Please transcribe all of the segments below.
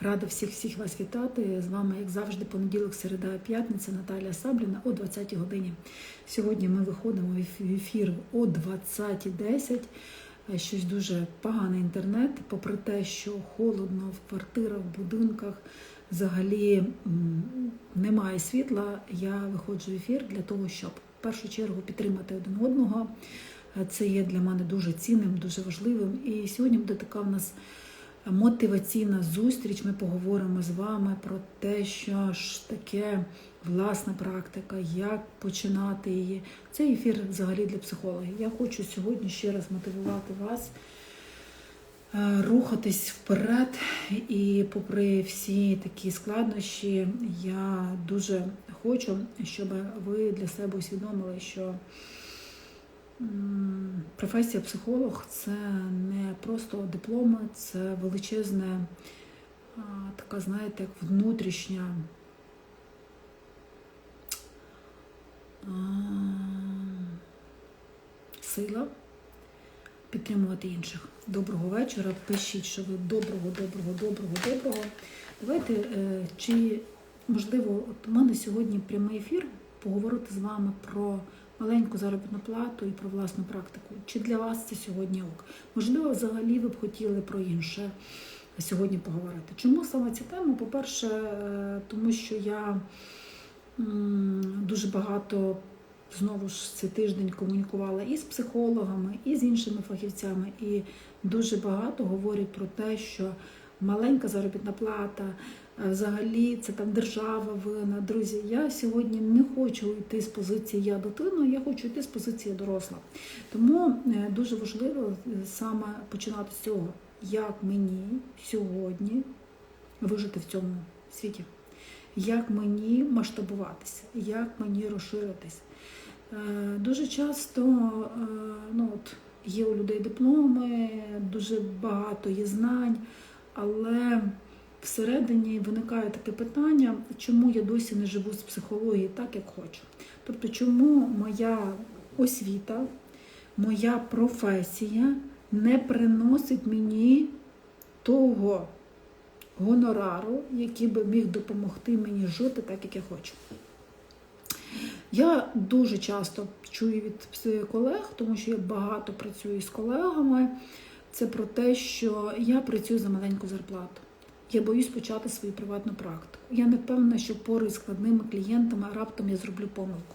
Рада всіх всіх вас вітати. З вами, як завжди, понеділок, середа, п'ятниця Наталія Сабліна о 20-й годині. Сьогодні ми виходимо в ефір о 20.10. Е, Щось дуже поганий інтернет, попри те, що холодно в квартирах, в будинках, взагалі немає світла. Я виходжу в ефір для того, щоб в першу чергу підтримати один одного. Е, Це є для мене дуже цінним, дуже важливим. І сьогодні буде така в нас мотиваційна зустріч. Ми поговоримо з вами про те, що ж таке власна практика, як починати її. Цей ефір взагалі для психологів. Я хочу сьогодні ще раз мотивувати вас. е, Рухатись вперед, і попри всі такі складнощі, я дуже хочу, щоб ви для себе усвідомили, що Професія психолог це не просто дипломи, це величезна, така, знаєте, як внутрішня сила підтримувати інших. Доброго вечора. Пишіть, що ви доброго, доброго, доброго, доброго. Давайте, е, чи можливо, от у мене сьогодні прямий ефір поговорити з вами про маленьку заробітну плату і про власну практику. Чи для вас це сьогодні ок? Можливо, взагалі ви б хотіли про інше сьогодні поговорити. Чому саме ця тема? По-перше, е, тому що я дуже багато знову ж цей тиждень комунікувала і з психологами, і з іншими фахівцями, і дуже багато говорять про те, що маленька заробітна плата. е, Взагалі, це там держава вина. Друзі, я сьогодні не хочу йти з позиції я дитина, я хочу йти з позиції доросла. Тому е, дуже важливо е, саме починати з цього, як мені сьогодні вижити в цьому світі, як мені масштабуватися, як мені розширитись. Дуже часто ну, от, є у людей дипломи, дуже багато є знань, але всередині виникає таке питання, чому я досі не живу з психології так, як хочу. Тобто, чому моя освіта, моя професія не приносить мені того гонорару, який би міг допомогти мені жити так, як я хочу. Я дуже часто чую від колег, тому що я багато працюю з колегами. Це про те, що я працюю за маленьку зарплату. Я боюсь почати свою приватну практику. Я не впевнена, що поруч з складними клієнтами раптом я зроблю помилку.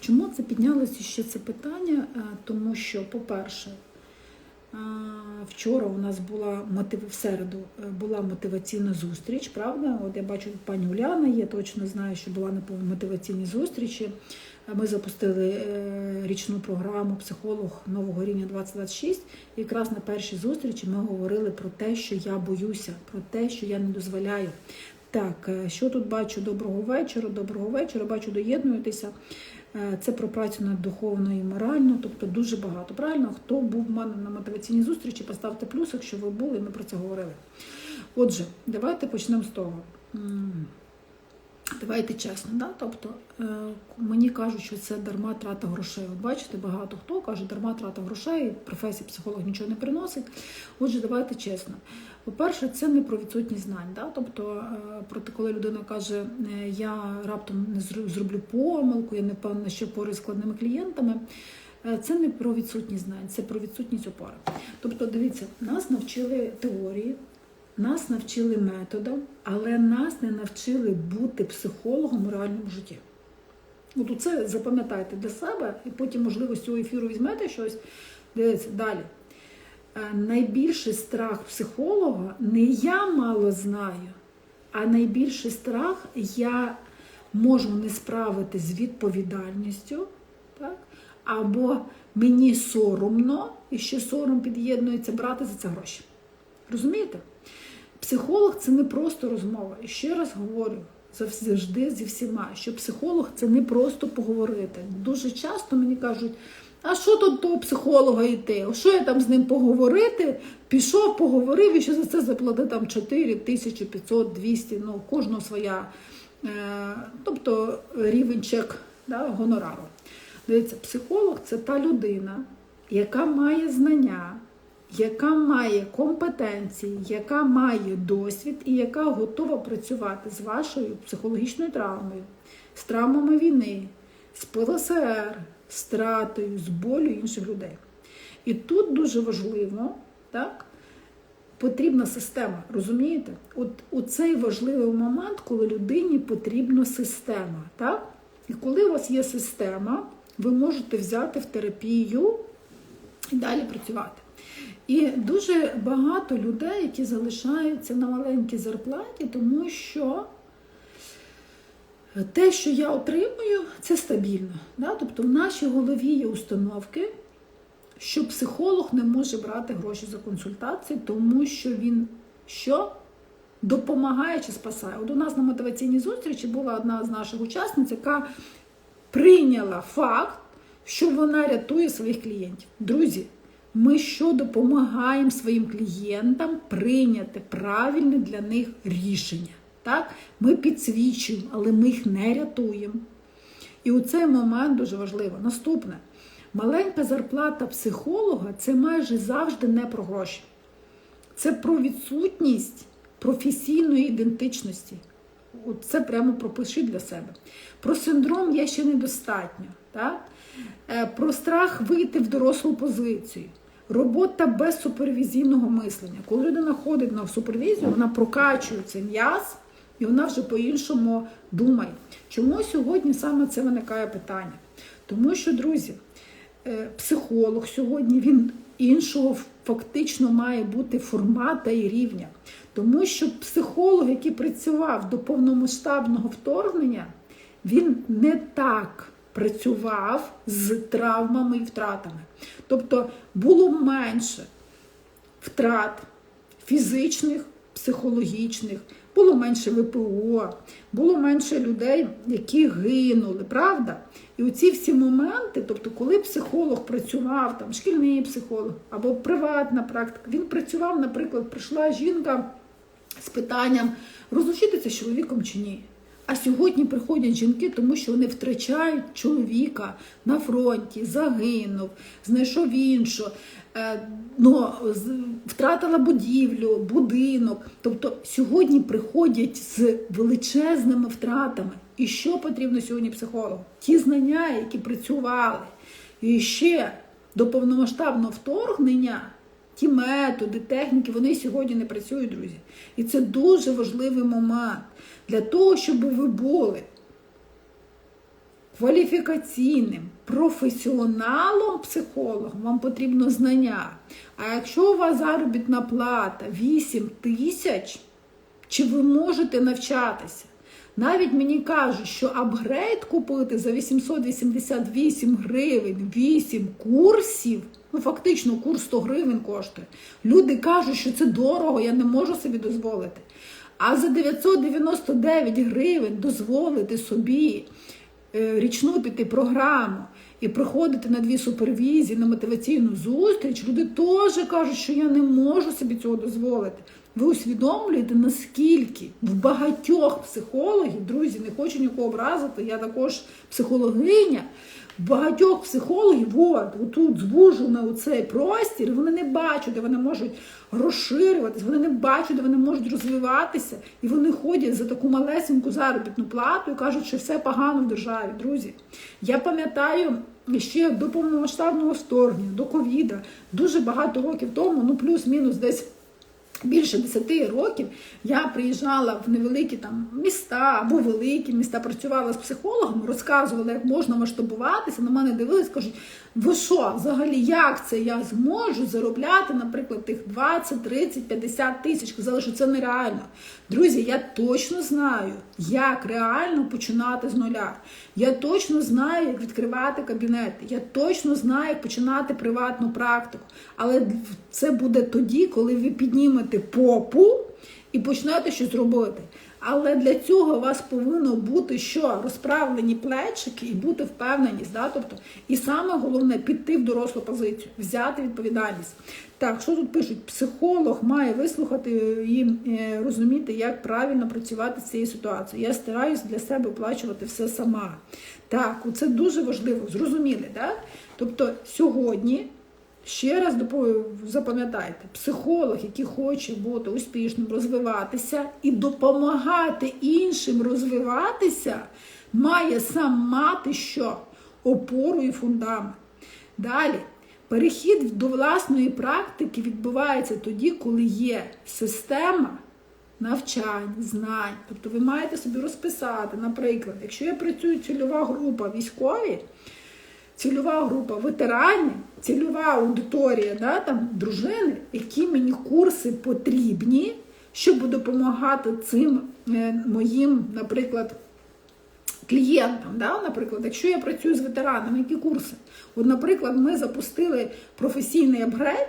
Чому це піднялося ще це питання? Е, Тому що, по-перше, е, вчора у нас була мотив... в середу е, була мотиваційна зустріч, правда? От я бачу, пані Уляна є, точно знаю, що була на мотиваційній зустрічі. Ми запустили е, річну програму Психолог нового рівня 2026. І якраз на першій зустрічі ми говорили про те, що я боюся, про те, що я не дозволяю. Так, е, що тут бачу? Доброго вечора, доброго вечора, бачу, доєднуєтеся. Е, Це про працю над духовною і морально, тобто дуже багато. Правильно, хто був в мене на мотиваційній зустрічі, поставте плюс, якщо ви були, ми про це говорили. Отже, давайте почнемо з того. Давайте чесно, да? тобто е, мені кажуть, що це дарма трата грошей. От бачите, багато хто каже, дарма трата грошей, професія психолог нічого не приносить. Отже, давайте чесно. По-перше, це не про відсутність знань. Да? Тобто, е, проти коли людина каже, е, я раптом не зроблю помилку, я не певна, що з складними клієнтами. Е, Це не про відсутність знань, це про відсутність опори. Тобто, дивіться, нас навчили теорії, нас навчили методам, але нас не навчили бути психологом у реальному житті. От це запам'ятайте для себе, і потім, можливо, з цього ефіру візьмете щось. Дивіться, далі. Е, Найбільший страх психолога не я мало знаю, а найбільший страх я можу не справити з відповідальністю, так? або мені соромно, і ще сором під'єднується брати за це гроші. Розумієте? Психолог це не просто розмова. І ще раз говорю завжди зі всіма, що психолог це не просто поговорити. Дуже часто мені кажуть, а що тут до психолога йти? Що я там з ним поговорити? Пішов, поговорив і що за це заплатив там 4 тисячі 500, 200, ну, кожного своя, е, тобто рівень чек да, гонорару. Дивіться, психолог це та людина, яка має знання, яка має компетенції, яка має досвід і яка готова працювати з вашою психологічною травмою, з травмами війни, з ПЛСР, з стратою, з болю інших людей. І тут дуже важливо, так, потрібна система, розумієте? От у цей важливий момент, коли людині потрібна система. так? І коли у вас є система, ви можете взяти в терапію і далі працювати. І дуже багато людей, які залишаються на маленькій зарплаті, тому що те, що я отримую, це стабільно. Да? Тобто в нашій голові є установки, що психолог не може брати гроші за консультації, тому що він що? Допомагає чи спасає. От у нас на мотиваційній зустрічі була одна з наших учасниць, яка прийняла факт, що вона рятує своїх клієнтів. Друзі, ми що допомагаємо своїм клієнтам прийняти правильне для них рішення. Так? Ми підсвічуємо, але ми їх не рятуємо. І у цей момент дуже важливо. Наступне. Маленька зарплата психолога це майже завжди не про гроші. Це про відсутність професійної ідентичності. Це прямо пропиши для себе. Про синдром я ще недостатньо. Так? Е, Про страх вийти в дорослу позицію. Робота без супервізійного мислення. Коли людина ходить на супервізію, вона прокачує цей м'яз і вона вже по-іншому думає. Чому сьогодні саме це виникає питання? Тому що, друзі, е, психолог сьогодні він іншого фактично має бути формата і рівня. Тому що психолог, який працював до повномасштабного вторгнення, він не так працював з травмами і втратами. Тобто було менше втрат фізичних, психологічних, було менше ВПО, було менше людей, які гинули, правда? І оці всі моменти, тобто, коли психолог працював, там шкільний психолог або приватна практика, він працював, наприклад, прийшла жінка з питанням розлучитися з чоловіком чи ні. А сьогодні приходять жінки, тому що вони втрачають чоловіка на фронті, загинув, знайшов іншого, ну, втратила будівлю, будинок. Тобто сьогодні приходять з величезними втратами. І що потрібно сьогодні психологу? Ті знання, які працювали і ще до повномасштабного вторгнення. Ті методи, техніки, вони сьогодні не працюють, друзі. І це дуже важливий момент. Для того, щоб ви були кваліфікаційним професіоналом психологом, вам потрібно знання. А якщо у вас заробітна плата 8 тисяч, чи ви можете навчатися? Навіть мені кажуть, що апгрейд купити за 888 гривень 8 курсів, ну фактично курс 100 гривень коштує. Люди кажуть, що це дорого, я не можу собі дозволити. А за 999 гривень дозволити собі е, річну піти програму і приходити на дві супервізії, на мотиваційну зустріч, люди теж кажуть, що я не можу собі цього дозволити. Ви усвідомлюєте, наскільки в багатьох психологів, друзі, не хочу нікого образити, я також психологиня. Багатьох психологів, от, отут звужено цей простір, вони не бачать, де вони можуть розширюватись, вони не бачать, де вони можуть розвиватися, і вони ходять за таку малесеньку заробітну плату і кажуть, що все погано в державі, друзі. Я пам'ятаю ще до повномасштабного вторгнення, до ковіда, дуже багато років тому, ну плюс-мінус десь. Більше 10 років я приїжджала в невеликі там міста або великі міста, працювала з психологами, розказувала, як можна масштабуватися. На мене дивились, кажуть, ви що, взагалі, як це я зможу заробляти, наприклад, тих 20, 30, 50 тисяч? Казали, що це нереально. Друзі, я точно знаю, як реально починати з нуля. Я точно знаю, як відкривати кабінети. Я точно знаю, як починати приватну практику. Але це буде тоді, коли ви піднімете попу і почнете щось робити. Але для цього у вас повинно бути що розправлені плечики і бути впевненість. Да? Тобто, І саме головне піти в дорослу позицію, взяти відповідальність. Так, що тут пишуть? Психолог має вислухати і е, розуміти, як правильно працювати з цією ситуацією. Я стараюсь для себе оплачувати все сама. Так, це дуже важливо, зрозуміли, так? Тобто сьогодні Ще раз запам'ятайте, психолог, який хоче бути успішним, розвиватися і допомагати іншим розвиватися, має сам мати що? Опору і фундамент. Далі, перехід до власної практики відбувається тоді, коли є система навчань, знань. Тобто ви маєте собі розписати, наприклад, якщо я працюю цільова група військові, цільова група ветеранів, цільова аудиторія, да, там, дружини, які мені курси потрібні, щоб допомагати цим е, моїм, наприклад, клієнтам. Да? Наприклад, якщо я працюю з ветеранами, які курси? От, наприклад, ми запустили професійний апгрейд.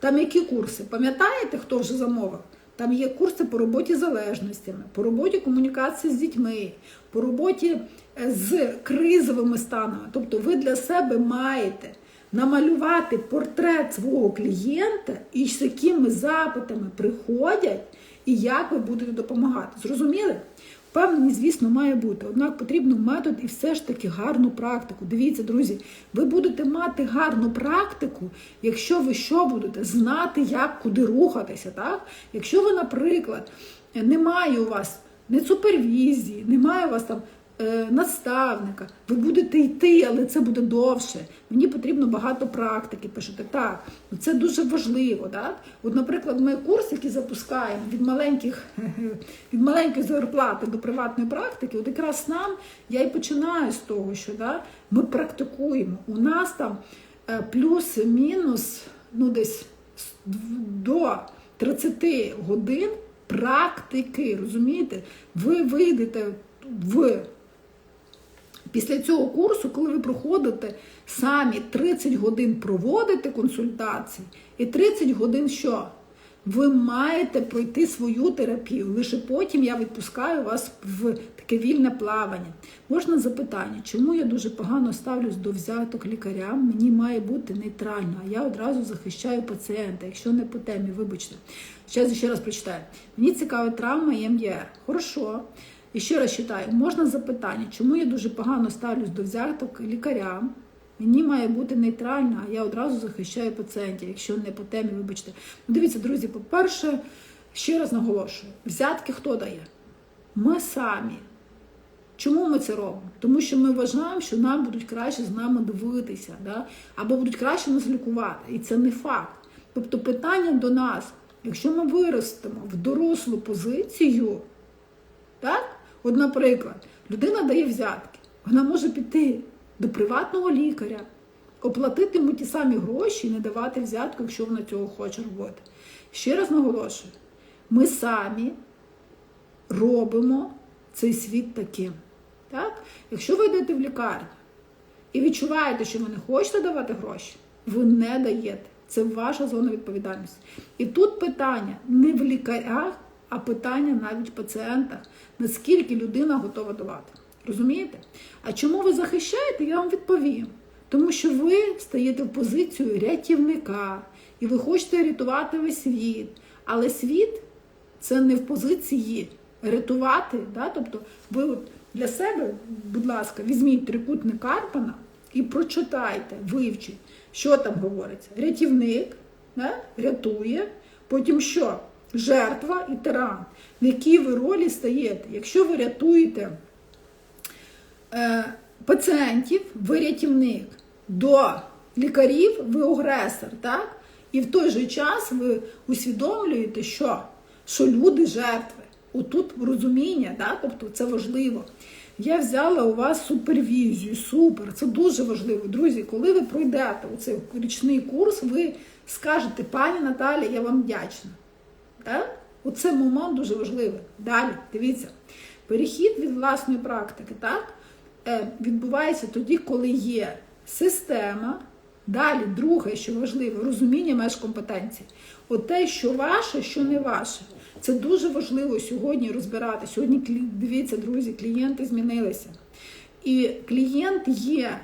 Там які курси? Пам'ятаєте, хто вже замовив? Там є курси по роботі залежностями, по роботі комунікації з дітьми, по роботі з кризовими станами. Тобто ви для себе маєте намалювати портрет свого клієнта і з якими запитами приходять, і як ви будете допомагати. Зрозуміли? Впевненість, звісно, має бути. Однак потрібно метод і все ж таки гарну практику. Дивіться, друзі, ви будете мати гарну практику, якщо ви що будете знати, як куди рухатися. Так? Якщо ви, наприклад, немає у вас не супервізії, немає у вас там наставника, ви будете йти, але це буде довше. Мені потрібно багато практики. Пишете, так, ну це дуже важливо. Так? От, наприклад, ми курс, який запускаємо від маленьких від маленької зарплати до приватної практики, от якраз нам я і починаю з того, що да, ми практикуємо. У нас там е, плюс-мінус ну десь до 30 годин практики, розумієте? Ви вийдете в Після цього курсу, коли ви проходите самі 30 годин проводите консультації, і 30 годин що? Ви маєте пройти свою терапію. Лише потім я відпускаю вас в таке вільне плавання. Можна запитання, чому я дуже погано ставлюсь до взяток лікарям? Мені має бути нейтрально, а я одразу захищаю пацієнта, якщо не по темі, вибачте. Зараз ще раз прочитаю. Мені цікава травма і МДР. Хорошо. І ще раз читаю, можна запитання, чому я дуже погано ставлюсь до взяток лікарям? Мені має бути нейтрально, а я одразу захищаю пацієнтів, якщо не по темі, вибачте. Ну, дивіться, друзі, по-перше, ще раз наголошую: взятки хто дає? Ми самі. Чому ми це робимо? Тому що ми вважаємо, що нам будуть краще з нами дивитися, да? або будуть краще нас лікувати. І це не факт. Тобто питання до нас, якщо ми виростемо в дорослу позицію, так? От, наприклад, людина дає взятки, вона може піти до приватного лікаря, оплатити йому ті самі гроші і не давати взятку, якщо вона цього хоче робити. Ще раз наголошую, ми самі робимо цей світ таким. Так? Якщо ви йдете в лікарню і відчуваєте, що ви не хочете давати гроші, ви не даєте. Це ваша зона відповідальності. І тут питання не в лікарях, а питання навіть в пацієнтах, наскільки людина готова давати. Розумієте? А чому ви захищаєте, я вам відповім. Тому що ви стаєте в позицію рятівника, і ви хочете рятувати весь світ. Але світ це не в позиції рятувати. Да? Тобто, ви от для себе, будь ласка, візьміть трикутник Карпана і прочитайте, вивчіть, що там говориться. Рятівник да? рятує, потім що? Жертва і тиран. В якій ви ролі стаєте? Якщо ви рятуєте е, пацієнтів, ви рятівник, до лікарів ви агресор, так? І в той же час ви усвідомлюєте, що, що люди жертви. Отут розуміння, да? тобто це важливо. Я взяла у вас супервізію, супер, це дуже важливо. Друзі, коли ви пройдете у цей річний курс, ви скажете, пані Наталі, я вам вдячна. Так? Оце момент дуже важливий. Далі, дивіться, перехід від власної практики, так? е, відбувається тоді, коли є система. Далі, друге, що важливо, розуміння меж компетенцій. От те, що ваше, що не ваше. Це дуже важливо сьогодні розбирати. Сьогодні дивіться, друзі, клієнти змінилися. І клієнт є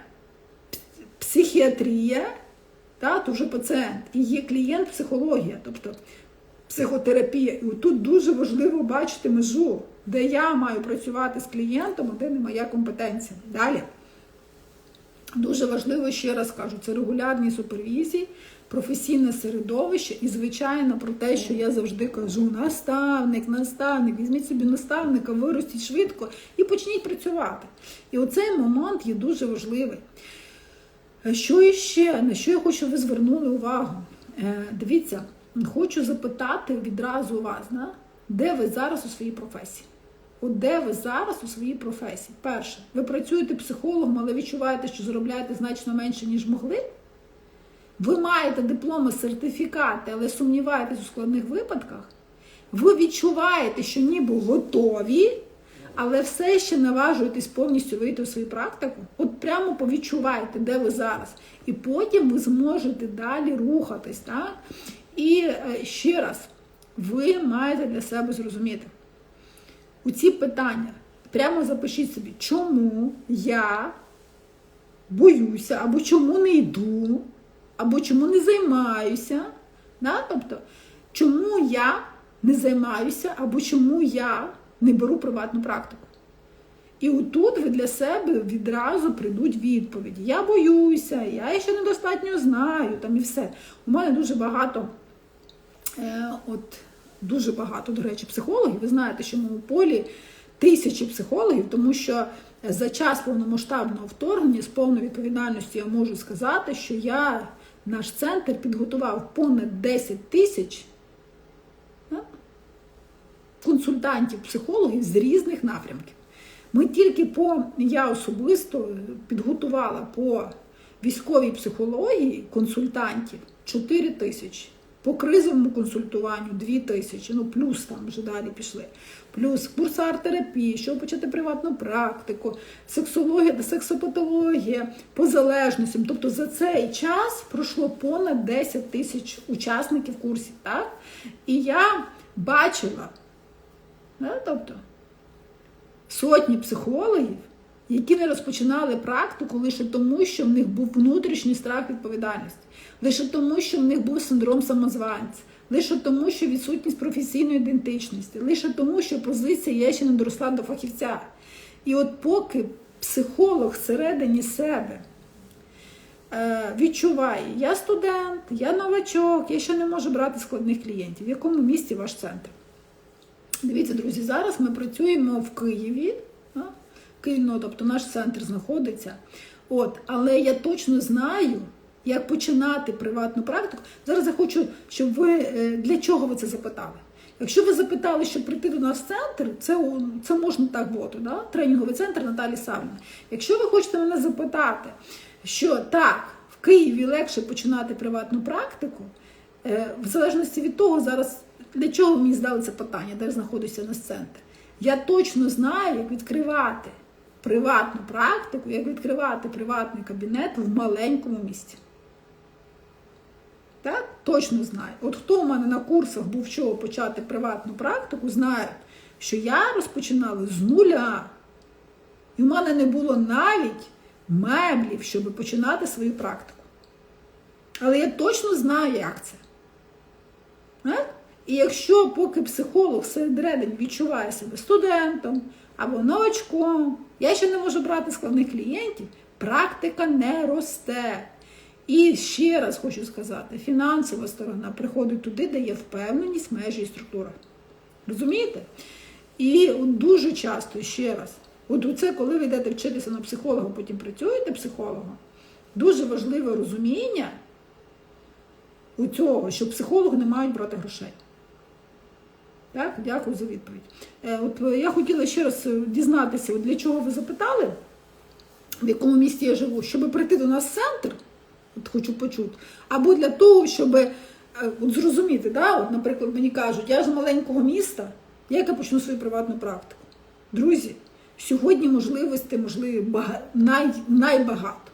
психіатрія, та, то вже пацієнт, і є клієнт психологія, тобто психотерапія. І тут дуже важливо бачити межу, де я маю працювати з клієнтом, а де не моя компетенція. Далі. Дуже важливо, ще раз кажу, це регулярні супервізії, професійне середовище, і звичайно про те, що я завжди кажу: наставник, наставник, візьміть собі наставника, виростіть швидко і почніть працювати. І оцей момент є дуже важливий. Що іще, на що я хочу, щоб ви звернули увагу? Е, Дивіться, хочу запитати відразу вас, да? де ви зараз у своїй професії? От де ви зараз у своїй професії? Перше, ви працюєте психологом, але відчуваєте, що заробляєте значно менше, ніж могли. Ви маєте дипломи, сертифікати, але сумніваєтесь у складних випадках. Ви відчуваєте, що ніби готові, але все ще наважуєтесь повністю вийти у свою практику. От прямо повідчувайте, де ви зараз. І потім ви зможете далі рухатись. Так? І е, ще раз, ви маєте для себе зрозуміти у ці питання. Прямо запишіть собі, чому я боюся, або чому не йду, або чому не займаюся. Да? Тобто, чому я не займаюся, або чому я не беру приватну практику. І отут ви для себе відразу прийдуть відповіді. Я боюся, я ще недостатньо знаю, там і все. У мене дуже багато, от дуже багато, до речі, психологів. Ви знаєте, що в моєму полі тисячі психологів, тому що за час повномасштабного вторгнення з повною відповідальністю я можу сказати, що я наш центр підготував понад 10 тисяч консультантів, психологів з різних напрямків. Ми тільки по, я особисто підготувала по військовій психології консультантів 4 тисячі, по кризовому консультуванню 2 тисячі, ну плюс там вже далі пішли. Плюс курс арт-терапії, щоб почати приватну практику, сексологія та сексопатологія, по залежностям. Тобто за цей час пройшло понад 10 тисяч учасників курсів. Так? І я бачила, да, тобто, сотні психологів, які не розпочинали практику лише тому, що в них був внутрішній страх відповідальності, лише тому, що в них був синдром самозванця, лише тому, що відсутність професійної ідентичності, лише тому, що позиція я ще не доросла до фахівця. І от поки психолог всередині себе е, відчуває, я студент, я новачок, я ще не можу брати складних клієнтів, в якому місці ваш центр? Дивіться, друзі, зараз ми працюємо в Києві. А, ну, тобто наш центр знаходиться. От, але я точно знаю, як починати приватну практику. Зараз я хочу, щоб ви е, для чого ви це запитали? Якщо ви запитали, щоб прийти до нас в центр, це, це можна так бути, да? тренінговий центр Наталі Савіна. Якщо ви хочете мене запитати, що так, в Києві легше починати приватну практику, е, в залежності від того, зараз для чого мені здали це питання, де знаходиться наш центр. Я точно знаю, як відкривати приватну практику, як відкривати приватний кабінет в маленькому місті. Так? Точно знаю. От хто у мене на курсах був чого почати приватну практику, знає, що я розпочинала з нуля. І в мене не було навіть меблів, щоб починати свою практику. Але я точно знаю, як це. Так? І якщо поки психолог всередині відчуває себе студентом або новачком, я ще не можу брати складних клієнтів, практика не росте. І ще раз хочу сказати, фінансова сторона приходить туди, де є впевненість, межі і структура. Розумієте? І дуже часто, ще раз, от це, коли ви йдете вчитися на психолога, потім працюєте психологом, дуже важливе розуміння у цього, що психологи не мають брати грошей. Так, дякую за відповідь. Е, От я хотіла ще раз дізнатися, от для чого ви запитали, в якому місті я живу, щоб прийти до нас в центр, от хочу почути, або для того, щоб е, от зрозуміти, да, от, наприклад, мені кажуть, я з маленького міста, як я почну свою приватну практику. Друзі, сьогодні можливостей можливі най... найбагато.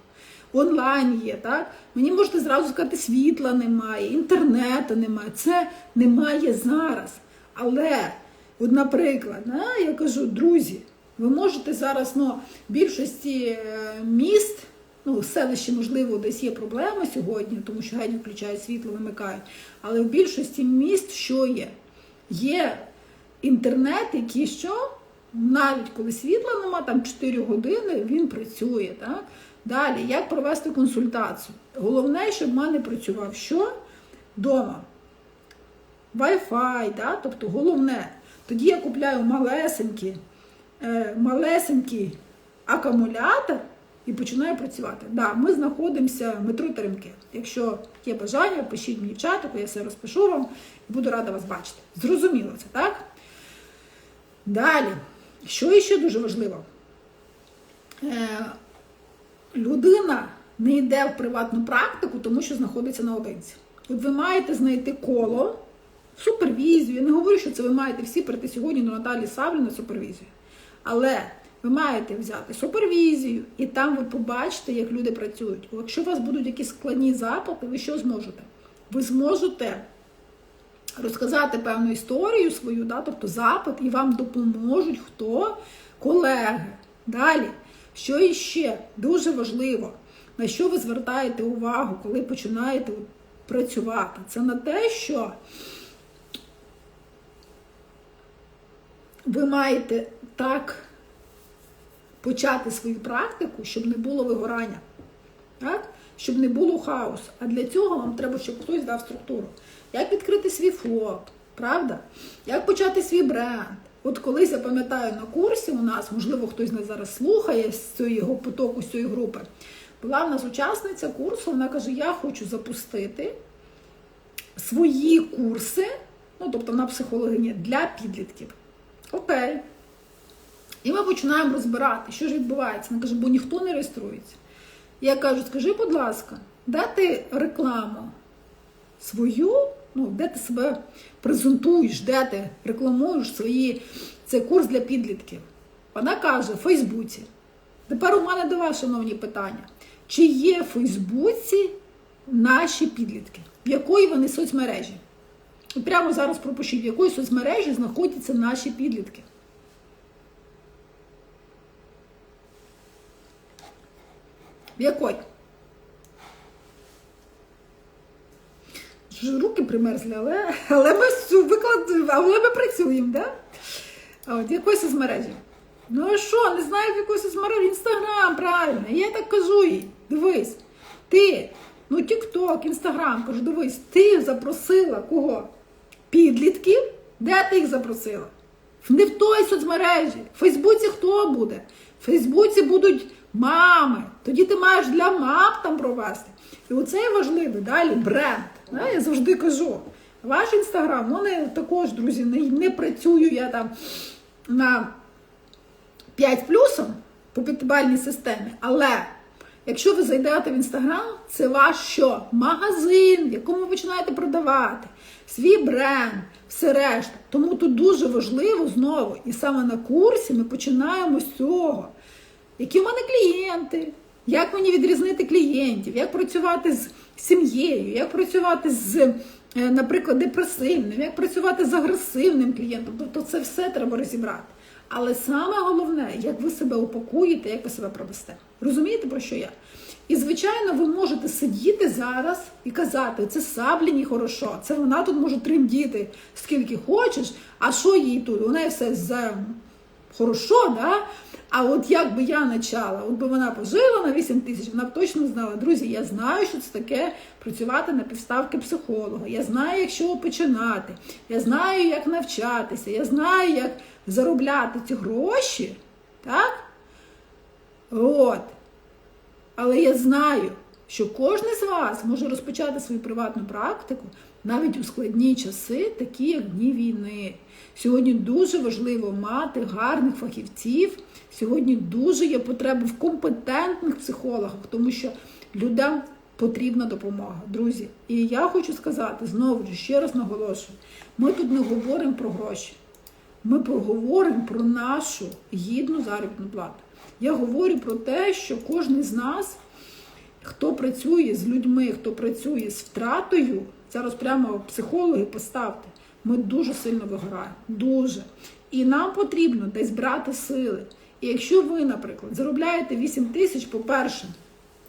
Онлайн є, так? Мені можете зразу сказати, світла немає, інтернету немає. Це немає зараз. Але, от, наприклад, да, я кажу, друзі, ви можете зараз ну, в більшості е, міст, ну, в селищі, можливо, десь є проблеми сьогодні, тому що геть включають світло, вимикають. Але в більшості міст що є? Є інтернет, який що? Навіть коли світла нема, там 4 години він працює. Так? Далі, як провести консультацію? Головне, щоб в мене працював що? Дома. Wi-Fi, да? тобто головне. Тоді я купляю малесенький, е, малесенький акумулятор і починаю працювати. Да, ми знаходимося в метро Теремки. Якщо є бажання, пишіть мені в чатику, я все розпишу вам і буду рада вас бачити. Зрозуміло це, так? Далі, що ще дуже важливо? Е, людина не йде в приватну практику, тому що знаходиться наодинці. От ви маєте знайти коло, супервізію. Я не говорю, що це ви маєте всі прийти сьогодні до Наталі Савлі на супервізію. Але ви маєте взяти супервізію, і там ви побачите, як люди працюють. Якщо у вас будуть якісь складні запити, ви що зможете? Ви зможете розказати певну історію свою, да, тобто запит, і вам допоможуть хто? Колеги. Далі, що іще дуже важливо, на що ви звертаєте увагу, коли починаєте працювати? Це на те, що ви маєте так почати свою практику, щоб не було вигорання, так? щоб не було хаосу. А для цього вам треба, щоб хтось дав структуру. Як відкрити свій ФОП, правда? Як почати свій бренд? От колись я пам'ятаю на курсі у нас, можливо, хтось нас зараз слухає з цього потоку, з цієї групи. Була в нас учасниця курсу, вона каже: Я хочу запустити свої курси, ну тобто на психологині для підлітків. Окей. І ми починаємо розбирати, що ж відбувається. Вона каже, бо ніхто не реєструється. Я кажу, скажи, будь ласка, де ти рекламу свою, ну, де ти себе презентуєш, де ти рекламуєш свої, цей курс для підлітків? Вона каже, в Фейсбуці. Тепер у мене до вас, шановні питання. Чи є в Фейсбуці наші підлітки? В якої вони соцмережі? Прямо зараз пропишіть, в якої соцмережі знаходяться наші підлітки. В якої? Руки примерзли, але, але ми викладаємо, але ми працюємо, да? А От, якої соцмережі? Ну а що, не знаю, в якої соцмережі? Інстаграм, правильно. Я так кажу їй. Дивись, ти, ну Тікток, Інстаграм, кажу, дивись, ти запросила кого? Підлітків? Де ти їх запросила? Не в той соцмережі. В Фейсбуці хто буде? В Фейсбуці будуть мами. Тоді ти маєш для мам там провести. І оце важливий далі бренд. Я завжди кажу. Ваш інстаграм, ну не також, друзі, не, не працюю я там на 5 плюсом по п'ятибальній системі. Але якщо ви зайдете в інстаграм, це ваш що? Магазин, в якому ви починаєте продавати, свій бренд, все решта. Тому тут дуже важливо знову, і саме на курсі ми починаємо з цього. Які в мене клієнти? Як мені відрізнити клієнтів, як працювати з сім'єю, як працювати з, е, наприклад, депресивним, як працювати з агресивним клієнтом. Тобто це все треба розібрати. Але саме головне, як ви себе упакуєте, як ви себе провести. Розумієте, про що я? І, звичайно, ви можете сидіти зараз і казати, це Сабліні хорошо, це вона тут може триндіти скільки хочеш, а що їй тут? Неї все з хорошо, да? А от як би я почала, от би вона пожила на 8 тисяч, вона б точно знала. Друзі, я знаю, що це таке працювати на півставки психолога. Я знаю, як що починати. Я знаю, як навчатися, я знаю, як заробляти ці гроші. Так? От. Але я знаю, що кожен з вас може розпочати свою приватну практику навіть у складні часи, такі як дні війни. Сьогодні дуже важливо мати гарних фахівців. Сьогодні дуже є потреба в компетентних психологах, тому що людям потрібна допомога, друзі. І я хочу сказати знову ж ще раз наголошую: ми тут не говоримо про гроші. Ми поговоримо про нашу гідну заробітну плату. Я говорю про те, що кожен з нас, хто працює з людьми, хто працює з втратою, зараз прямо психологи поставте, ми дуже сильно вигораємо. Дуже. І нам потрібно десь брати сили. І якщо ви, наприклад, заробляєте 8 тисяч, по-перше,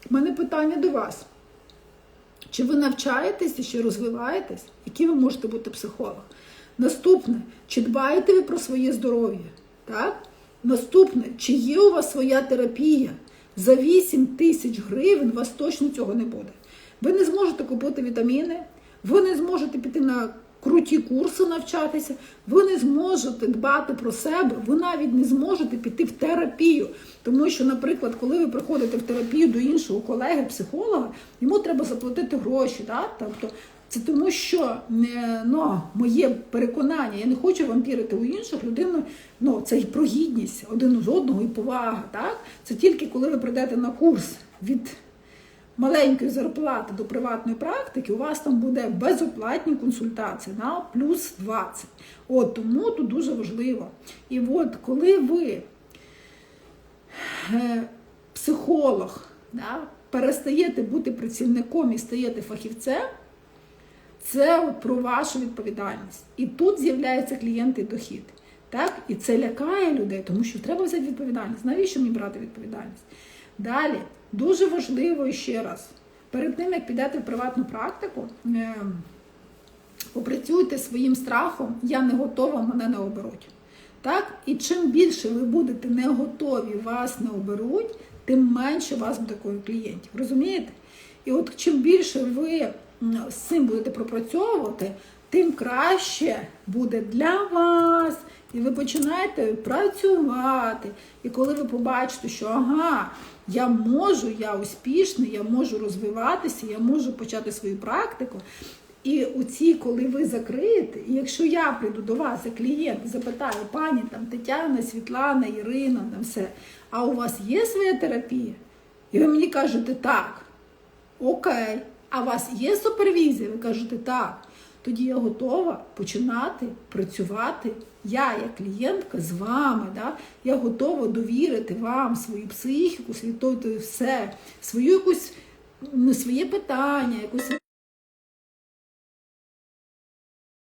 в мене питання до вас. Чи ви навчаєтеся, чи розвиваєтесь, який ви можете бути психолог? Наступне, чи дбаєте ви про своє здоров'я? Так? Наступне, чи є у вас своя терапія? За 8 тисяч гривень у вас точно цього не буде. Ви не зможете купити вітаміни, ви не зможете піти на круті курси навчатися, ви не зможете дбати про себе, ви навіть не зможете піти в терапію. Тому що, наприклад, коли ви приходите в терапію до іншого колеги, психолога, йому треба заплатити гроші. Да? Тобто, це тому, що е, ну, моє переконання, я не хочу вампірити у інших людину. Ну, це і про гідність один з одного і повага. Так? Це тільки коли ви прийдете на курс від маленької зарплати до приватної практики, у вас там буде безоплатні консультації на плюс 20. От тому тут дуже важливо. І от коли ви е, психолог, да, перестаєте бути працівником і стаєте фахівцем, це про вашу відповідальність. І тут з'являється клієнт і дохід. Так? І це лякає людей, тому що треба взяти відповідальність. Навіщо мені брати відповідальність? Далі, дуже важливо ще раз, перед тим, як підете в приватну практику, е, попрацюйте своїм страхом, я не готова, мене не оберуть. Так? І чим більше ви будете не готові, вас не оберуть, тим менше вас буде клієнтів. Розумієте? І от чим більше ви з цим будете пропрацьовувати, тим краще буде для вас. І ви починаєте працювати. І коли ви побачите, що ага, я можу, я успішний, я можу розвиватися, я можу почати свою практику. І у ці, коли ви закриєте, і якщо я прийду до вас як клієнт, запитаю, пані там Тетяна, Світлана, Ірина, там все, а у вас є своя терапія? І ви мені кажете так, окей, а у вас є супервізія? Ви кажете так. Тоді я готова починати працювати. Я, як клієнтка, з вами. Да? Я готова довірити вам свою психіку, той все, свою якусь ну, своє питання, якусь